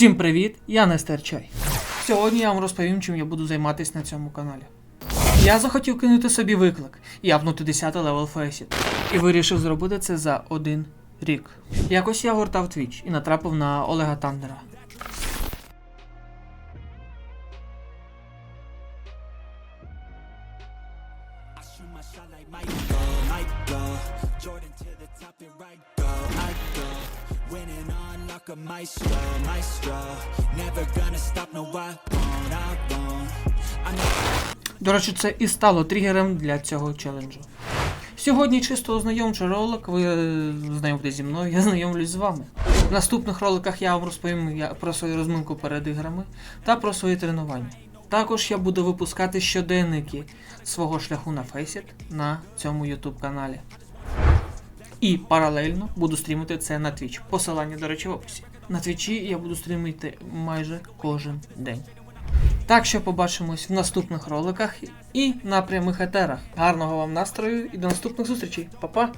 Всім привіт! Я Нестер Чай. Сьогодні я вам розповім, чим я буду займатися на цьому каналі. Я захотів кинути собі виклик і апнути 10 левел Фейсіт. І вирішив зробити це за один рік. Якось я гортав Twitch і натрапив на Олега Тандера. A maestro, maestro. Never gonna stop, no I won't, I won't. До речі, це і стало тригером для цього челенджу. Сьогодні чисто ознайомчий ролик, ви е, знайомитесь зі мною, я знайомлюсь з вами. В наступних роликах я вам розповім про свою розминку перед іграми та про свої тренування. Також я буду випускати щоденники свого шляху на Faceit на цьому YouTube каналі. І паралельно буду стрімити це на Twitch. Посилання, до речі, в описі. На Твічі я буду стрімити майже кожен день. Так що побачимось в наступних роликах і на прямих етерах. Гарного вам настрою і до наступних зустрічей. Па-па!